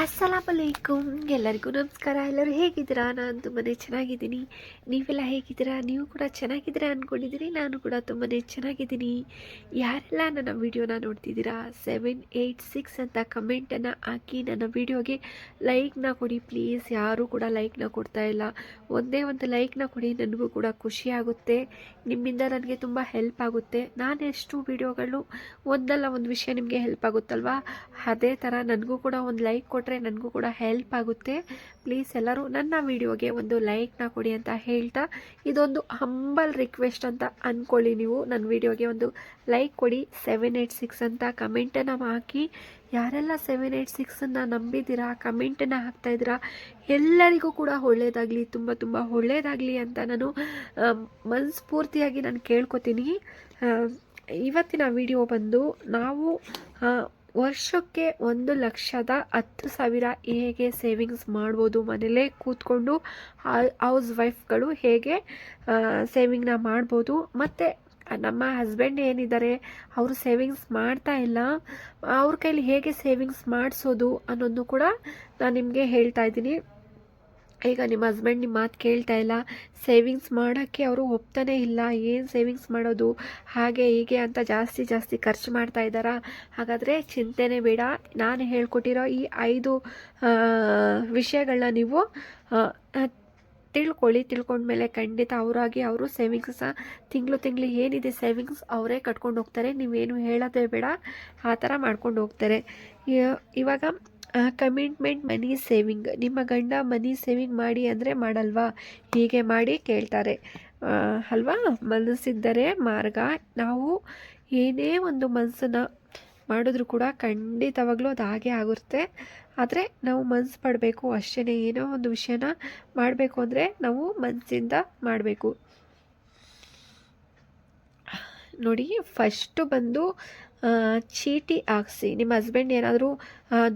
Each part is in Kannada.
ಅಸ್ಸಲಾಮಲೈಕುಮ್ ಎಲ್ಲರಿಗೂ ನಮಸ್ಕಾರ. ಎಲ್ಲರೂ ಹೇಗಿದ್ದೀರಾ? ನಾನು ತುಂಬಾ ಚೆನ್ನಾಗಿದ್ದೀನಿ. ನೀವೆಲ್ಲ ಹೇಗಿದ್ದೀರಾ? ನೀವು ಕೂಡ ಚೆನ್ನಾಗಿದ್ದೀರಾ ಅಂದ್ಕೊಂಡಿದ್ದೀನಿ ನಾನು ಕೂಡ ತುಂಬಾ ಚೆನ್ನಾಗಿದ್ದೀನಿ. ಯಾರೆಲ್ಲ ನನ್ನ ವಿಡಿಯೋನ ನೋಡ್ತಿದ್ದೀರಾ? ಸೆವೆನ್ ಏಯ್ಟ್ ಸಿಕ್ಸ್ ಅಂತ ಕಮೆಂಟನ್ನು ಹಾಕಿ ನನ್ನ ವಿಡಿಯೋಗೆ ಲೈಕ್ನ ಕೊಡಿ ಪ್ಲೀಸ್ ಯಾರೂ ಕೂಡ ಲೈಕ್ನ ಕೊಡ್ತಾ ಇಲ್ಲ. ಒಂದೇ ಒಂದು ಲೈಕ್ನ ಕೊಡಿ, ನನಗೂ ಕೂಡ ಖುಷಿ ಆಗುತ್ತೆ. ನಿಮ್ಮಿಂದ ನನಗೆ ತುಂಬ ಹೆಲ್ಪ್ ಆಗುತ್ತೆ. ನಾನು ಎಷ್ಟು ವಿಡಿಯೋಗಳು ಒಂದಲ್ಲ ಒಂದು ವಿಷಯ ನಿಮಗೆ ಹೆಲ್ಪ್ ಆಗುತ್ತಲ್ವಾ? ಅದೇ ಥರ ನನಗೂ ಕೂಡ ಒಂದು ಲೈಕ್ ಕೊಟ್ಟರೆ ನನಗೂ ಕೂಡ ಹೆಲ್ಪ್ ಆಗುತ್ತೆ. ಪ್ಲೀಸ್ ಎಲ್ಲರೂ ನನ್ನ ವಿಡಿಯೋಗೆ ಒಂದು ಲೈಕ್ನ ಕೊಡಿ ಅಂತ ಹೇಳ್ತಾ, ಇದೊಂದು ಹಂಬಲ್ ರಿಕ್ವೆಸ್ಟ್ ಅಂತ ಅಂದ್ಕೊಳ್ಳಿ ನೀವು. ನನ್ನ ವಿಡಿಯೋಗೆ ಒಂದು ಲೈಕ್ ಕೊಡಿ ಸೆವೆನ್ ಏಯ್ಟ್ ಸಿಕ್ಸ್ ಅಂತ ಕಮೆಂಟನ್ನು ಹಾಕಿ. ಯಾರೆಲ್ಲ ಸೆವೆನ್ ಏಯ್ಟ್ ಸಿಕ್ಸನ್ನು ನಂಬಿದ್ದೀರಾ ಕಮೆಂಟನ್ನು ಹಾಕ್ತಾ ಇದ್ದೀರಾ, ಎಲ್ಲರಿಗೂ ಕೂಡ ಒಳ್ಳೆಯದಾಗಲಿ ತುಂಬ ತುಂಬ ಒಳ್ಳೆಯದಾಗಲಿ ಅಂತ ನಾನು ಮನಸ್ಫೂರ್ತಿಯಾಗಿ ನಾನು ಕೇಳ್ಕೊತೀನಿ. ಇವತ್ತಿನ ವಿಡಿಯೋ ಬಂದು ನಾವು ವರ್ಷಕ್ಕೆ ಒಂದು ಲಕ್ಷದ ಹತ್ತು ಸಾವಿರ ಹೇಗೆ ಸೇವಿಂಗ್ಸ್ ಮಾಡ್ಬೋದು ಮನೇಲೇ ಕೂತ್ಕೊಂಡು ಹೌಸ್ ವೈಫ್ಗಳು ಹೇಗೆ ಸೇವಿಂಗ್ನ ಮಾಡ್ಬೋದು. ಮತ್ತು ನಮ್ಮ ಹಸ್ಬೆಂಡ್ ಏನಿದ್ದಾರೆ, ಅವರು ಸೇವಿಂಗ್ಸ್ ಮಾಡ್ತಾ ಇಲ್ಲ, ಅವ್ರ ಕೈಲಿ ಹೇಗೆ ಸೇವಿಂಗ್ಸ್ ಮಾಡಿಸೋದು ಅನ್ನೋದು ಕೂಡ ನಾನು ನಿಮಗೆ ಹೇಳ್ತಾ ಇದ್ದೀನಿ. ಈಗ ನಿಮ್ಮ ಹಸ್ಬೆಂಡ್ ನಿಮ್ಮ ಮಾತು ಕೇಳ್ತಾ ಇಲ್ಲ. ಸೇವಿಂಗ್ಸ್ ಮಾಡೋಕ್ಕೆ ಅವರು ಒಪ್ತಾನೆ ಇಲ್ಲ. ಏನು ಸೇವಿಂಗ್ಸ್ ಮಾಡೋದು? ಹಾಗೆ ಹೀಗೆ ಅಂತ ಜಾಸ್ತಿ ಜಾಸ್ತಿ ಖರ್ಚು ಮಾಡ್ತಾ ಇದ್ದಾರಾ? ಹಾಗಾದರೆ ಚಿಂತೆನೇ ಬೇಡ. ನಾನು ಹೇಳ್ಕೊಟ್ಟಿರೋ ಈ ಐದು ವಿಷಯಗಳನ್ನ ನೀವು ತಿಳ್ಕೊಳ್ಳಿ. ತಿಳ್ಕೊಂಡ್ಮೇಲೆ ಖಂಡಿತ ಅವರಾಗಿ ಅವರು ಸೇವಿಂಗ್ಸ ತಿಂಗಳು ತಿಂಗಳು ಏನಿದೆ ಸೇವಿಂಗ್ಸ್ ಅವರೇ ಕಟ್ಕೊಂಡು ಹೋಗ್ತಾರೆ. ನೀವೇನು ಹೇಳೋದೇ ಬೇಡ. ಆ ಥರ ಮಾಡ್ಕೊಂಡು ಹೋಗ್ತಾರೆ. ಇವಾಗ ಕಮಿಟ್ಮೆಂಟ್ ಮನಿ ಸೇವಿಂಗ್ ನಿಮ್ಮ ಗಂಡ ಮನಿ ಸೇವಿಂಗ್ ಮಾಡಿ ಅಂದರೆ ಮಾಡಲ್ವಾ? ಹೀಗೆ ಮಾಡಿ ಕೇಳ್ತಾರೆ. ಅಲ್ವಾ? ಮನಸ್ಸಿದ್ದರೆ ಮಾರ್ಗ. ನಾವು ಏನೇ ಒಂದು ಮನಸ್ಸನ್ನು ಮಾಡಿದ್ರು ಕೂಡ ಖಂಡಿತವಾಗ್ಲೂ ಅದು ಹಾಗೆ ಆಗುತ್ತೆ. ಆದರೆ ನಾವು ಮನಸ್ಸು ಪಡಬೇಕು ಅಷ್ಟೇ ಏನೋ ಒಂದು ವಿಷಯನ ಮಾಡಬೇಕು ಅಂದರೆ ನಾವು ಮನಸ್ಸಿಂದ ಮಾಡಬೇಕು. ನೋಡಿ ಫಸ್ಟು ಬಂದು ಚೀಟಿ ಹಾಕ್ಸಿ. ನಿಮ್ಮ ಹಸ್ಬೆಂಡ್ ಏನಾದರೂ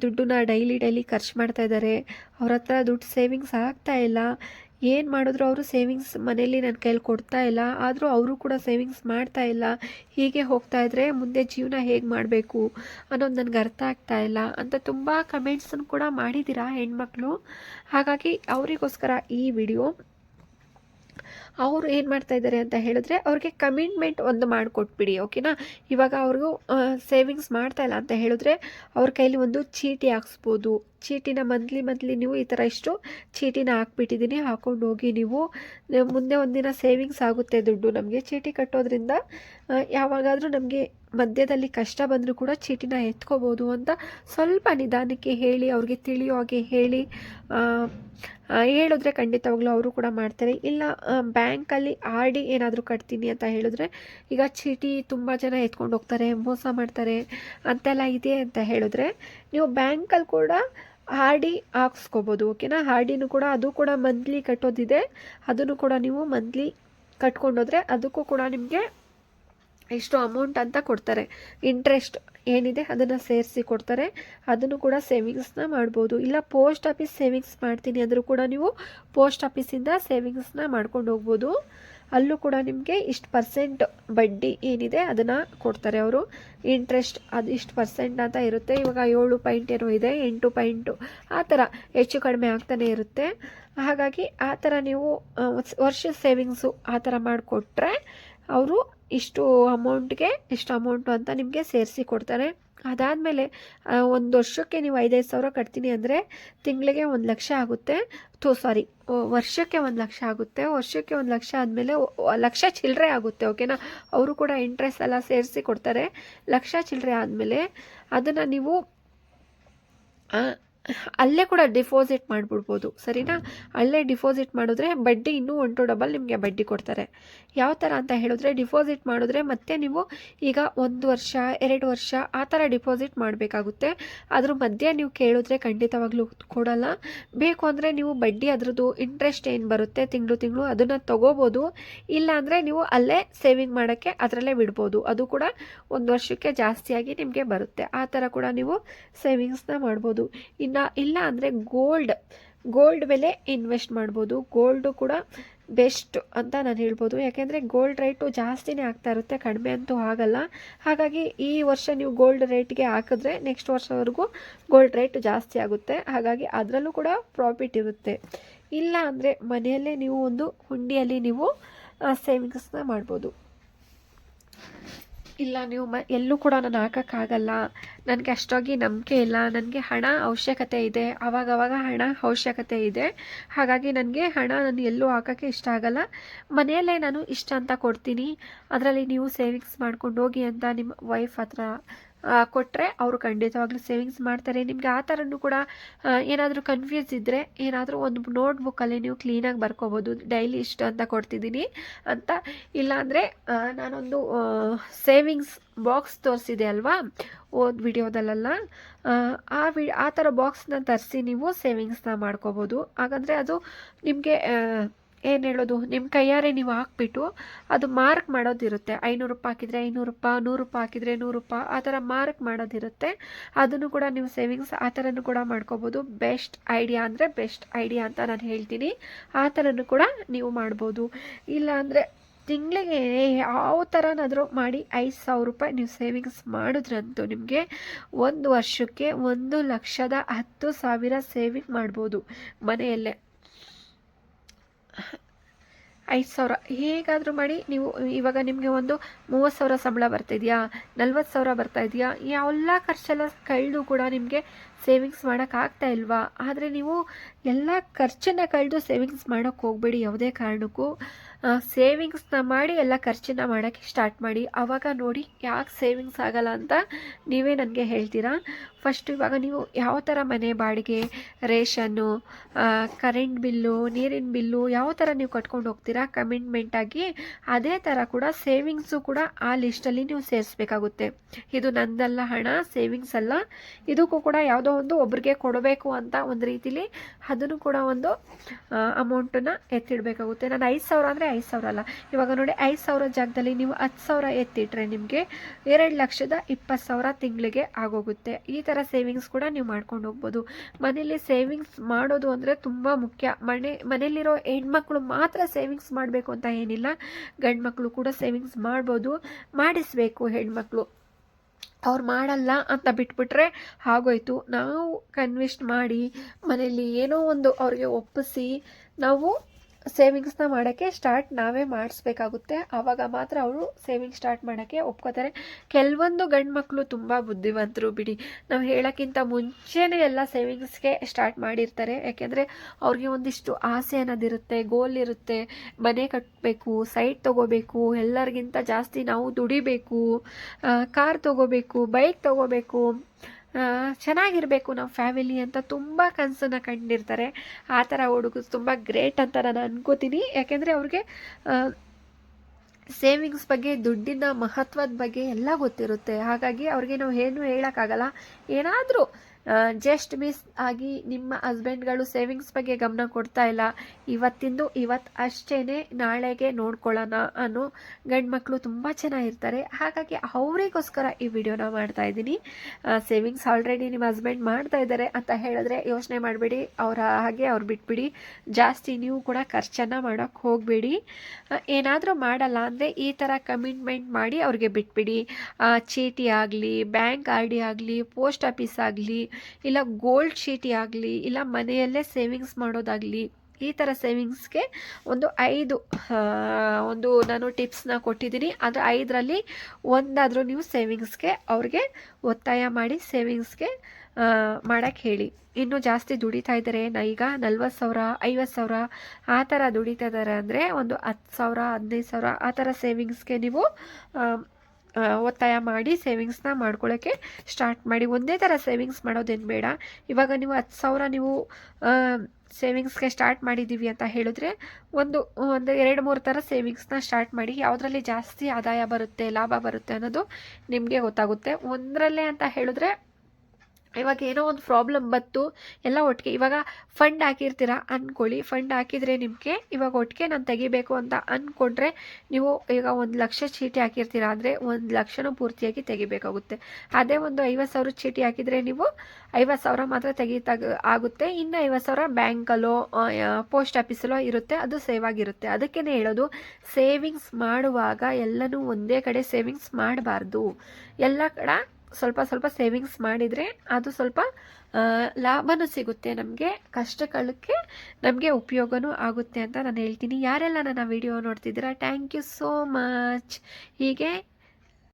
ದುಡ್ಡನ್ನ ಡೈಲಿ ಡೈಲಿ ಖರ್ಚು ಮಾಡ್ತಾ ಇದ್ದಾರೆ, ಅವ್ರ ಹತ್ರ ದುಡ್ಡು ಸೇವಿಂಗ್ಸ್ ಆಗ್ತಾ ಇಲ್ಲ, ಏನು ಮಾಡಿದ್ರು ಅವರು ಸೇವಿಂಗ್ಸ್ ಮನೇಲಿ ನನ್ನ ಕೈಲಿ ಕೊಡ್ತಾ ಇಲ್ಲ, ಆದರೂ ಅವರು ಕೂಡ ಸೇವಿಂಗ್ಸ್ ಮಾಡ್ತಾ ಇಲ್ಲ, ಹೀಗೆ ಹೋಗ್ತಾ ಇದ್ದರೆ ಮುಂದೆ ಜೀವನ ಹೇಗೆ ಮಾಡಬೇಕು ಅನ್ನೋದು ನನಗೆ ಅರ್ಥ ಆಗ್ತಾ ಇಲ್ಲ ಅಂತ ತುಂಬ ಕಮೆಂಟ್ಸನ್ನು ಕೂಡ ಮಾಡಿದ್ದೀರಾ ಹೆಣ್ಮಕ್ಳು? ಹಾಗಾಗಿ ಅವರಿಗೋಸ್ಕರ ಈ ವಿಡಿಯೋ ಅವರು ಏನು ಮಾಡ್ತಾ ಇದ್ದಾರೆ ಅಂತ ಹೇಳಿದ್ರೆ ಅವ್ರಿಗೆ ಕಮಿಟ್ಮೆಂಟ್ ಒಂದು ಮಾಡಿಕೊಟ್ಬಿಡಿ ಓಕೆನಾ ಇವಾಗ ಅವ್ರಿಗೂ ಸೇವಿಂಗ್ಸ್ ಮಾಡ್ತಾ ಇಲ್ಲ ಅಂತ ಹೇಳಿದ್ರೆ ಅವ್ರ ಕೈಲಿ ಒಂದು ಚೀಟಿ ಹಾಕ್ಸ್ಬೋದು. ಚೀಟಿನ ಮಂತ್ಲಿ ಮಂತ್ಲಿ ನೀವು ಈ ಥರ ಇಷ್ಟು ಚೀಟಿನ ಹಾಕ್ಬಿಟ್ಟಿದ್ದೀನಿ ಹಾಕೊಂಡು ಹೋಗಿ ನೀವು ಮುಂದೆ ಒಂದಿನ ಸೇವಿಂಗ್ಸ್ ಆಗುತ್ತೆ ದುಡ್ಡು ನಮಗೆ. ಚೀಟಿ ಕಟ್ಟೋದ್ರಿಂದ ಯಾವಾಗಾದರೂ ನಮಗೆ ಮಧ್ಯದಲ್ಲಿ ಕಷ್ಟ ಬಂದರೂ ಕೂಡ ಚೀಟಿನ ಎತ್ಕೋಬೋದು ಅಂತ ಸ್ವಲ್ಪ ನಿಧಾನಕ್ಕೆ ಹೇಳಿ, ಅವ್ರಿಗೆ ತಿಳಿಯೋ ಹಾಗೆ ಹೇಳಿ ಹೇಳಿದ್ರೆ ಖಂಡಿತವಾಗ್ಲೂ ಅವರು ಕೂಡ ಮಾಡ್ತಾರೆ. ಇಲ್ಲ ಬ್ಯಾಂಕಲ್ಲಿ ಆರ್ ಡಿ ಏನಾದರೂ ಕಟ್ತೀನಿ ಅಂತ ಹೇಳಿದ್ರೆ, ಈಗ ಚೀಟಿ ತುಂಬ ಜನ ಎತ್ಕೊಂಡು ಹೋಗ್ತಾರೆ, ಮೋಸ ಮಾಡ್ತಾರೆ, ಅಂತೆಲ್ಲ ಇದೆ ಅಂತ ಹೇಳಿದ್ರೆ, ನೀವು ಬ್ಯಾಂಕಲ್ಲಿ ಕೂಡ ಆರ್ ಡಿ ಹಾಕ್ಸ್ಕೊಬೋದು, ಓಕೆನಾ? ಆರ್ ಡಿನೂ ಕೂಡ ಅದು ಕೂಡ ಮಂತ್ಲಿ ಕಟ್ಟೋದಿದೆ. ಅದನ್ನು ಕೂಡ ನೀವು ಮಂತ್ಲಿ ಕಟ್ಕೊಂಡೋದ್ರೆ ಅದಕ್ಕೂ ಕೂಡ ನಿಮಗೆ ಎಷ್ಟು ಅಮೌಂಟ್ ಅಂತ ಕೊಡ್ತಾರೆ. ಇಂಟ್ರೆಸ್ಟ್ ಏನಿದೆ ಅದನ್ನು ಸೇರಿಸಿ ಕೊಡ್ತಾರೆ. ಅದನ್ನು ಕೂಡ ಸೇವಿಂಗ್ಸ್ನ ಮಾಡ್ಬೋದು. ಇಲ್ಲ ಪೋಸ್ಟ್ ಆಫೀಸ್ ಸೇವಿಂಗ್ಸ್ ಮಾಡ್ತೀನಿ ಅಂದರೂ ಕೂಡ ನೀವು ಪೋಸ್ಟ್ ಆಫೀಸಿಂದ ಸೇವಿಂಗ್ಸ್ನ ಮಾಡ್ಕೊಂಡು ಹೋಗ್ಬೋದು ಅಲ್ಲೂ ಕೂಡ ನಿಮಗೆ ಇಷ್ಟು ಪರ್ಸೆಂಟ್ ಬಡ್ಡಿ ಏನಿದೆ ಅದನ್ನು ಕೊಡ್ತಾರೆ ಅವರು. ಇಂಟ್ರೆಸ್ಟ್ ಅದು ಇಷ್ಟು ಪರ್ಸೆಂಟ್ ಅಂತ ಇರುತ್ತೆ. ಇವಾಗ ಏಳು ಪಾಯಿಂಟ್ ಏನೋ ಇದೆ, ಎಂಟು ಪಾಯಿಂಟು ಆ ಥರ ಹೆಚ್ಚು ಕಡಿಮೆ ಆಗ್ತಾನೆ ಇರುತ್ತೆ. ಹಾಗಾಗಿ ಆ ಥರ ನೀವು ವರ್ಷ ಸೇವಿಂಗ್ಸು ಆ ಥರ ಮಾಡಿಕೊಟ್ರೆ ಅವರು ಇಷ್ಟು ಅಮೌಂಟ್ಗೆ ಇಷ್ಟು ಅಮೌಂಟು ಅಂತ ನಿಮಗೆ ಸೇರಿಸಿ ಕೊಡ್ತಾರೆ. ಅದಾದಮೇಲೆ ಒಂದು ವರ್ಷಕ್ಕೆ ನೀವು ಐದೈದು ಸಾವಿರ ಕಟ್ತೀನಿ ಅಂದರೆ ತಿಂಗಳಿಗೆ ಒಂದು ಲಕ್ಷ ಆಗುತ್ತೆ. ಥೋ ಸಾರಿ ವರ್ಷಕ್ಕೆ ಒಂದು ಲಕ್ಷ ಆಗುತ್ತೆ. ವರ್ಷಕ್ಕೆ ಒಂದು ಲಕ್ಷ ಆದಮೇಲೆ ಲಕ್ಷ ಚಿಲ್ಲರೆ ಆಗುತ್ತೆ ಓಕೆನಾ ಅವರು ಕೂಡ ಇಂಟ್ರೆಸ್ಟ್ ಎಲ್ಲ ಸೇರಿಸಿ ಕೊಡ್ತಾರೆ. ಲಕ್ಷ ಚಿಲ್ಲರೆ ಆದಮೇಲೆ ಅದನ್ನು ನೀವು ಅಲ್ಲೇ ಕೂಡ ಡಿಪಾಸಿಟ್ ಮಾಡಿಬಿಡ್ಬೋದು, ಸರಿನಾ? ಅಲ್ಲೇ ಡಿಪಾಸಿಟ್ ಮಾಡಿದ್ರೆ ಬಡ್ಡಿ ಇನ್ನೂ ಒನ್ ಟು ಡಬಲ್ ನಿಮಗೆ ಬಡ್ಡಿ ಕೊಡ್ತಾರೆ. ಯಾವ ಥರ ಅಂತ ಹೇಳಿದ್ರೆ ಡಿಪಾಸಿಟ್ ಮಾಡಿದ್ರೆ ಮತ್ತೆ ನೀವು ಈಗ ಒಂದು ವರ್ಷ, ಎರಡು ವರ್ಷ ಆ ಥರ ಡಿಪಾಸಿಟ್ ಮಾಡಬೇಕಾಗುತ್ತೆ. ಅದ್ರ ಮಧ್ಯೆ ನೀವು ಕೇಳಿದ್ರೆ ಖಂಡಿತವಾಗ್ಲೂ ಕೊಡಲ್ಲ. ಬೇಕು ಅಂದರೆ ನೀವು ಬಡ್ಡಿ ಅದರದ್ದು ಇಂಟ್ರೆಸ್ಟ್ ಏನು ಬರುತ್ತೆ ತಿಂಗಳು ತಿಂಗಳು ಅದನ್ನು ತಗೋಬೋದು. ಇಲ್ಲಾಂದರೆ ನೀವು ಅಲ್ಲೇ ಸೇವಿಂಗ್ ಮಾಡೋಕ್ಕೆ ಅದರಲ್ಲೇ ಬಿಡ್ಬೋದು. ಅದು ಕೂಡ ಒಂದು ವರ್ಷಕ್ಕೆ ಜಾಸ್ತಿಯಾಗಿ ನಿಮಗೆ ಬರುತ್ತೆ. ಆ ಥರ ಕೂಡ ನೀವು ಸೇವಿಂಗ್ಸ್ನ ಮಾಡ್ಬೋದು. ಇನ್ನು ಇಲ್ಲ ಅಂದರೆ ಗೋಲ್ಡ್ ಗೋಲ್ಡ್ ಮೇಲೆ ಇನ್ವೆಸ್ಟ್ ಮಾಡ್ಬೋದು. ಗೋಲ್ಡು ಕೂಡ ಬೆಸ್ಟ್ ಅಂತ ನಾನು ಹೇಳ್ಬೋದು. ಯಾಕೆಂದರೆ ಗೋಲ್ಡ್ ರೇಟು ಜಾಸ್ತಿನೇ ಆಗ್ತಾ ಇರುತ್ತೆ, ಕಡಿಮೆ ಅಂತೂ ಆಗಲ್ಲ. ಹಾಗಾಗಿ ಈ ವರ್ಷ ನೀವು ಗೋಲ್ಡ್ ರೇಟ್ಗೆ ಹಾಕಿದ್ರೆ ನೆಕ್ಸ್ಟ್ ವರ್ಷವರೆಗೂ ಗೋಲ್ಡ್ ರೇಟ್ ಜಾಸ್ತಿ ಆಗುತ್ತೆ. ಹಾಗಾಗಿ ಅದರಲ್ಲೂ ಕೂಡ ಪ್ರಾಫಿಟ್ ಇರುತ್ತೆ. ಇಲ್ಲ ಅಂದರೆ ಮನೆಯಲ್ಲೇ ನೀವು ಒಂದು ಹುಂಡಿಯಲ್ಲಿ ನೀವು ಸೇವಿಂಗ್ಸ್ನ ಮಾಡ್ಬೋದು. ಇಲ್ಲ, ನೀವು ಮ ಎಲ್ಲೂ ಕೂಡ ನಾನು ಹಾಕೋಕ್ಕಾಗಲ್ಲ. ನನಗೆ ಅಷ್ಟಾಗಿ ನಂಬಿಕೆ ಇಲ್ಲ. ನನಗೆ ಹಣ ಅವಶ್ಯಕತೆ ಇದೆ. ಆವಾಗವಾಗ ಹಣ ಅವಶ್ಯಕತೆ ಇದೆ. ಹಾಗಾಗಿ ನನಗೆ ಹಣ ನಾನು ಎಲ್ಲೂ ಹಾಕೋಕ್ಕೆ ಇಷ್ಟ ಆಗಲ್ಲ. ಮನೆಯಲ್ಲೇ ನಾನು ಇಷ್ಟ ಅಂತ ಕೊಡ್ತೀನಿ. ಅದರಲ್ಲಿ ನೀವು ಸೇವಿಂಗ್ಸ್ ಮಾಡ್ಕೊಂಡು ಹೋಗಿ ಅಂತ ನಿಮ್ಮ ವೈಫ್ ಹತ್ರ ಕೊಟ್ಟರೆ ಅವರು ಖಂಡಿತವಾಗ್ಲೂ ಸೇವಿಂಗ್ಸ್ ಮಾಡ್ತಾರೆ. ನಿಮಗೆ ಆ ಥರನೂ ಕೂಡ ಏನಾದರೂ ಕನ್ಫ್ಯೂಸ್ ಇದ್ದರೆ ಏನಾದರೂ ಒಂದು ನೋಟ್ಬುಕ್ಕಲ್ಲಿ ನೀವು ಕ್ಲೀನಾಗಿ ಬರ್ಕೋಬೋದು. ಡೈಲಿ ಇಷ್ಟು ಅಂತ ಕೊಡ್ತಿದ್ದೀನಿ ಅಂತ. ಇಲ್ಲಾಂದರೆ ನಾನೊಂದು ಸೇವಿಂಗ್ಸ್ ಬಾಕ್ಸ್ ತೋರಿಸಿದೆ ಅಲ್ವಾ? ಓದ್ ವಿಡಿಯೋದಲ್ಲೆಲ್ಲ. ಆ ವಿ, ಆ ಥರ ಬಾಕ್ಸ್ನ ತರಿಸಿ ನೀವು ಸೇವಿಂಗ್ಸ್ನ ಮಾಡ್ಕೋಬೋದು. ಹಾಗಂದರೆ ಅದು ನಿಮಗೆ ಏನು ಹೇಳೋದು? ನಿಮ್ಮ ಕೈಯಾರೆ ನೀವು ಹಾಕ್ಬಿಟ್ಟು ಅದು ಮಾರ್ಕ್ ಮಾಡೋದಿರುತ್ತೆ. ಐನೂರು ರೂಪಾಯಿ ಹಾಕಿದರೆ ಐನೂರು ರೂಪಾಯಿ, ನೂರು ರೂಪಾಯಿ ಹಾಕಿದರೆ ನೂರು ರೂಪಾಯಿ, ಆ ಥರ ಮಾರ್ಕ್ ಮಾಡೋದಿರುತ್ತೆ. ಅದನ್ನು ಕೂಡ ನೀವು ಸೇವಿಂಗ್ಸ್ ಆ ಥರನೂ ಕೂಡ ಮಾಡ್ಕೋಬೋದು. ಬೆಸ್ಟ್ ಐಡಿಯಾ ಅಂದರೆ ಬೆಸ್ಟ್ ಐಡಿಯಾ ಅಂತ ನಾನು ಹೇಳ್ತೀನಿ. ಆ ಥರನೂ ಕೂಡ ನೀವು ಮಾಡ್ಬೋದು. ಇಲ್ಲ ಅಂದರೆ ತಿಂಗಳಿಗೆ ಯಾವ ಥರನಾದರೂ ಮಾಡಿ ಐದು ಸಾವಿರ ರೂಪಾಯಿ ನೀವು ಸೇವಿಂಗ್ಸ್ ಮಾಡಿದ್ರಂತೂ ನಿಮಗೆ ಒಂದು ವರ್ಷಕ್ಕೆ ಒಂದು ಲಕ್ಷದ ಹತ್ತು ಸಾವಿರ ಸೇವಿಂಗ್ ಮಾಡ್ಬೋದು ಮನೆಯಲ್ಲೇ. ಐದು ಸಾವಿರ. ಹೇಗಾದರೂ ಮಾಡಿ ನೀವು ಇವಾಗ ನಿಮಗೆ ಒಂದು ಮೂವತ್ತು ಸಾವಿರ ಸಂಬಳ ಬರ್ತಿದೆಯಾ ನಲ್ವತ್ತು ಸಾವಿರ ಬರ್ತಾ ಇದೆಯಾ? ಯಾವೆಲ್ಲ ಖರ್ಚೆಲ್ಲ ಕಳೆದು ಕೂಡ ನಿಮಗೆ ಸೇವಿಂಗ್ಸ್ ಮಾಡೋಕ್ಕಾಗ್ತಾ ಇಲ್ವಾ? ಆದರೆ ನೀವು ಎಲ್ಲ ಖರ್ಚನ್ನ ಕಳೆದು ಸೇವಿಂಗ್ಸ್ ಮಾಡೋಕ್ಕೆ ಹೋಗಬೇಡಿ ಯಾವುದೇ ಕಾರಣಕ್ಕೂ. ಸೇವಿಂಗ್ಸ್ನ ಮಾಡಿ ಎಲ್ಲ ಖರ್ಚನ್ನ ಮಾಡೋಕ್ಕೆ ಸ್ಟಾರ್ಟ್ ಮಾಡಿ. ಆವಾಗ ನೋಡಿ ಯಾಕೆ ಸೇವಿಂಗ್ಸ್ ಆಗಲ್ಲ ಅಂತ ನೀವೇ ನನಗೆ ಹೇಳ್ತೀರಾ? ಫಸ್ಟ್ ಇವಾಗ ನೀವು ಯಾವ ಥರ ಮನೆ ಬಾಡಿಗೆ, ರೇಷನ್ನು ಕರೆಂಟ್ ಬಿಲ್ಲು, ನೀರಿನ ಬಿಲ್ಲು ಯಾವ ಥರ ನೀವು ಕಟ್ಕೊಂಡು ಹೋಗ್ತೀರಾ ಕಮಿಟ್ಮೆಂಟಾಗಿ ಅದೇ ಥರ ಕೂಡ ಸೇವಿಂಗ್ಸು ಕೂಡ ಆ ಲಿಸ್ಟಲ್ಲಿ ನೀವು ಸೇರಿಸ್ಬೇಕಾಗುತ್ತೆ. ಇದು ನಂದಲ್ಲ ಹಣ ಸೇವಿಂಗ್ಸ್ ಅಲ್ಲ. ಇದಕ್ಕೂ ಕೂಡ ಯಾವುದೋ ಒಂದು ಒಬ್ರಿಗೆ ಕೊಡಬೇಕು ಅಂತ ಒಂದು ರೀತಿಲಿ ಅದನ್ನು ಕೂಡ ಒಂದು ಅಮೌಂಟನ್ನು ಎತ್ತಿಡಬೇಕಾಗುತ್ತೆ. ನಾನು ಐದು ಸಾವಿರ ಅಂದರೆ ಐದು ಸಾವಿರ ಅಲ್ಲ. ಇವಾಗ ನೋಡಿ ಐದು ಸಾವಿರ ಜಾಗದಲ್ಲಿ ನೀವು ಹತ್ತು ಸಾವಿರ ಎತ್ತಿಟ್ರೆ ನಿಮಗೆ ಎರಡು ಲಕ್ಷದ ಇಪ್ಪತ್ತು ಸಾವಿರ ತಿಂಗಳಿಗೆ ಆಗೋಗುತ್ತೆ. ಈ ಥರ ಸೇವಿಂಗ್ಸ್ ಕೂಡ ನೀವು ಮಾಡ್ಕೊಂಡು ಹೋಗ್ಬೋದು. ಮನೇಲಿ ಸೇವಿಂಗ್ಸ್ ಮಾಡೋದು ಅಂದರೆ ತುಂಬ ಮುಖ್ಯ. ಮನೆ ಮನೇಲಿರೋ ಹೆಣ್ಮಕ್ಳು ಮಾತ್ರ ಸೇವಿಂಗ್ಸ್ ಮಾಡಬೇಕು ಅಂತ ಏನಿಲ್ಲ. ಗಂಡ್ಮಕ್ಳು ಕೂಡ ಸೇವಿಂಗ್ಸ್ ಮಾಡ್ಬೋದು, ಮಾಡಿಸ್ಬೇಕು ಹೆಣ್ಮಕ್ಳು. ಅವ್ರು ಮಾಡಲ್ಲ ಅಂತ ಬಿಟ್ಬಿಟ್ರೆ ಆಗೋಯ್ತು. ನಾವು ಕನ್ವಿಸ್ಟ್ ಮಾಡಿ ಮನೇಲಿ ಏನೋ ಒಂದು ಅವ್ರಿಗೆ ಒಪ್ಪಿಸಿ ನಾವು ಸೇವಿಂಗ್ಸ್ನ ಮಾಡೋಕ್ಕೆ ಸ್ಟಾರ್ಟ್ ನಾವೇ ಮಾಡಿಸ್ಬೇಕಾಗುತ್ತೆ. ಆವಾಗ ಮಾತ್ರ ಅವರು ಸೇವಿಂಗ್ ಸ್ಟಾರ್ಟ್ ಮಾಡೋಕ್ಕೆ ಒಪ್ಕೋತಾರೆ. ಕೆಲವೊಂದು ಗಂಡು ಮಕ್ಕಳು ತುಂಬ ಬುದ್ಧಿವಂತರು ಬಿಡಿ. ನಾವು ಹೇಳೋಕ್ಕಿಂತ ಮುಂಚೆನೇ ಎಲ್ಲ ಸೇವಿಂಗ್ಸ್ಗೆ ಸ್ಟಾರ್ಟ್ ಮಾಡಿರ್ತಾರೆ. ಯಾಕೆಂದರೆ ಅವ್ರಿಗೆ ಒಂದಿಷ್ಟು ಆಸೆ ಅನ್ನೋದಿರುತ್ತೆ ಗೋಲ್ ಇರುತ್ತೆ. ಮನೆ ಕಟ್ಟಬೇಕು ಸೈಟ್ ತೊಗೋಬೇಕು, ಎಲ್ಲರಿಗಿಂತ ಜಾಸ್ತಿ ನಾವು ದುಡಿಬೇಕು ಕಾರ್ ತೊಗೋಬೇಕು ಬೈಕ್ ತೊಗೋಬೇಕು. ಚೆನ್ನಾಗಿರಬೇಕು ನಮ್ಮ ಫ್ಯಾಮಿಲಿ ಅಂತ ತುಂಬ ಕನಸನ್ನು ಕಂಡಿರ್ತಾರೆ. ಆ ಥರ ಹುಡುಗರು ತುಂಬ ಗ್ರೇಟ್ ಅಂತ ನಾನು ಅನ್ಕೋತೀನಿ. ಯಾಕೆಂದರೆ ಅವ್ರಿಗೆ ಸೇವಿಂಗ್ಸ್ ಬಗ್ಗೆ, ದುಡ್ಡಿನ ಮಹತ್ವದ ಬಗ್ಗೆ ಎಲ್ಲ ಗೊತ್ತಿರುತ್ತೆ. ಹಾಗಾಗಿ ಅವ್ರಿಗೆ ನಾವು ಏನು ಹೇಳೋಕ್ಕಾಗಲ್ಲ. ಏನಾದರೂ ಜಸ್ಟ್ ಮಿಸ್ ಆಗಿ ನಿಮ್ಮ ಹಸ್ಬೆಂಡ್ಗಳು ಸೇವಿಂಗ್ಸ್ ಬಗ್ಗೆ ಗಮನ ಕೊಡ್ತಾ ಇಲ್ಲ. ಇವತ್ತಿಂದು ಇವತ್ತು ಅಷ್ಟೇ ನಾಳೆಗೆ ನೋಡ್ಕೊಳ್ಳೋಣ ಅನ್ನೋ ಗಂಡು ಮಕ್ಕಳು ತುಂಬ ಚೆನ್ನಾಗಿರ್ತಾರೆ. ಹಾಗಾಗಿ ಅವರಿಗೋಸ್ಕರ ಈ ವಿಡಿಯೋನ ಮಾಡ್ತಾ ಇದ್ದೀನಿ. ಸೇವಿಂಗ್ಸ್ ಆಲ್ರೆಡಿ ನಿಮ್ಮ ಹಸ್ಬೆಂಡ್ ಮಾಡ್ತಾ ಇದ್ದಾರೆ ಅಂತ ಹೇಳಿದ್ರೆ ಯೋಚನೆ ಮಾಡಬೇಡಿ. ಅವರ ಹಾಗೆ ಅವ್ರು ಬಿಟ್ಬಿಡಿ. ಜಾಸ್ತಿ ನೀವು ಕೂಡ ಖರ್ಚನ್ನು ಮಾಡೋಕ್ಕೆ ಹೋಗಬೇಡಿ. ಏನಾದರೂ ಮಾಡಲ್ಲ ಅಂದರೆ ಈ ಥರ ಕಮಿಟ್ಮೆಂಟ್ ಮಾಡಿ ಅವ್ರಿಗೆ ಬಿಟ್ಬಿಡಿ. ಚೀಟಿ ಆಗಲಿ, ಬ್ಯಾಂಕ್ ಆರ್ ಡಿ ಆಗಲಿ, ಪೋಸ್ಟ್ ಆಫೀಸ್ ಆಗಲಿ ಇಲ್ಲ ಗೋಲ್ಡ್ ಶೀಟಿ ಆಗಲಿ, ಇಲ್ಲ ಮನೆಯಲ್ಲೇ ಸೇವಿಂಗ್ಸ್ ಮಾಡೋದಾಗಲಿ, ಈ ಥರ ಸೇವಿಂಗ್ಸ್ಗೆ ಒಂದು ಐದು ಒಂದು ನಾನು ಟಿಪ್ಸ್ನ ಕೊಟ್ಟಿದ್ದೀನಿ. ಆದರೆ ಐದರಲ್ಲಿ ಒಂದಾದರೂ ನೀವು ಸೇವಿಂಗ್ಸ್ಗೆ ಅವ್ರಿಗೆ ಒತ್ತಾಯ ಮಾಡಿ ಸೇವಿಂಗ್ಸ್ಗೆ ಮಾಡೋಕ್ಕೆ ಹೇಳಿ. ಇನ್ನೂ ಜಾಸ್ತಿ ದುಡಿತಾ ಇದ್ದಾರೆ ಈಗ? ನಲ್ವತ್ತು ಸಾವಿರ, ಐವತ್ತು ಸಾವಿರ, ಆ ಥರ ದುಡಿತಾ ಇದ್ದಾರೆ ಅಂದರೆ ಒಂದು ಹತ್ತು ಸಾವಿರ, ಹದಿನೈದು ಸಾವಿರ, ಆ ಥರ ಸೇವಿಂಗ್ಸ್ಗೆ ನೀವು ಒತ್ತಾಯ ಮಾಡಿ ಸೇವಿಂಗ್ಸ್ನ ಮಾಡ್ಕೊಳ್ಳೋಕ್ಕೆ ಸ್ಟಾರ್ಟ್ ಮಾಡಿ. ಒಂದೇ ಥರ ಸೇವಿಂಗ್ಸ್ ಮಾಡೋದೇನು ಬೇಡ. ಇವಾಗ ನೀವು ಹತ್ತು ಸಾವಿರ ನೀವು ಸೇವಿಂಗ್ಸ್ಗೆ ಸ್ಟಾರ್ಟ್ ಮಾಡಿದ್ದೀವಿ ಅಂತ ಹೇಳಿದ್ರೆ ಒಂದು ಒಂದು ಎರಡು, ಮೂರು ಥರ ಸೇವಿಂಗ್ಸ್ನ ಸ್ಟಾರ್ಟ್ ಮಾಡಿ. ಯಾವುದರಲ್ಲಿ ಜಾಸ್ತಿ ಆದಾಯ ಬರುತ್ತೆ, ಲಾಭ ಬರುತ್ತೆ ಅನ್ನೋದು ನಿಮಗೆ ಗೊತ್ತಾಗುತ್ತೆ. ಒಂದರಲ್ಲೇ ಅಂತ ಹೇಳಿದ್ರೆ ಇವಾಗ ಏನೋ ಒಂದು ಪ್ರಾಬ್ಲಮ್ ಬಂತು, ಎಲ್ಲ ಒಟ್ಟಿಗೆ ಇವಾಗ ಫಂಡ್ ಹಾಕಿರ್ತೀರ ಅಂದ್ಕೊಳ್ಳಿ ಫಂಡ್ ಹಾಕಿದರೆ ನಿಮಗೆ ಇವಾಗ ಒಟ್ಟಿಗೆ ನಾನು ತೆಗಿಬೇಕು ಅಂತ ಅಂದ್ಕೊಂಡ್ರೆ ನೀವು ಈಗ ಒಂದು ಲಕ್ಷ ಚೀಟಿ ಹಾಕಿರ್ತೀರ ಅಂದರೆ ಒಂದು ಲಕ್ಷನೂ ಪೂರ್ತಿಯಾಗಿ ತೆಗಿಬೇಕಾಗುತ್ತೆ. ಅದೇ ಒಂದು ಐವತ್ತು ಸಾವಿರ ಚೀಟಿ ಹಾಕಿದರೆ ನೀವು ಐವತ್ತು ಸಾವಿರ ಮಾತ್ರ ತೆಗಿತಾಗ ಆಗುತ್ತೆ. ಇನ್ನು ಐವತ್ತು ಸಾವಿರ ಬ್ಯಾಂಕಲ್ಲೋ ಪೋಸ್ಟ್ ಆಫೀಸಲ್ಲೋ ಇರುತ್ತೆ, ಅದು ಸೇವ್ ಆಗಿರುತ್ತೆ. ಅದಕ್ಕೇ ಹೇಳೋದು, ಸೇವಿಂಗ್ಸ್ ಮಾಡುವಾಗ ಎಲ್ಲನೂ ಒಂದೇ ಕಡೆ ಸೇವಿಂಗ್ಸ್ ಮಾಡಬಾರ್ದು. ಎಲ್ಲ ಕಡೆ ಸ್ವಲ್ಪ ಸ್ವಲ್ಪ ಸೇವಿಂಗ್ಸ್ ಮಾಡಿದರೆ ಅದು ಸ್ವಲ್ಪ ಲಾಭನೂ ಸಿಗುತ್ತೆ ನಮಗೆ ಕಷ್ಟಕಾಲಕ್ಕೆ ನಮಗೆ ಉಪಯೋಗನೂ ಆಗುತ್ತೆ ಅಂತ ನಾನು ಹೇಳ್ತೀನಿ. ಯಾರೆಲ್ಲ ನನ್ನ ವಿಡಿಯೋ ನೋಡ್ತಿದ್ದೀರಾ ಥ್ಯಾಂಕ್ ಯು ಸೋ ಮಚ್ ಹೀಗೆ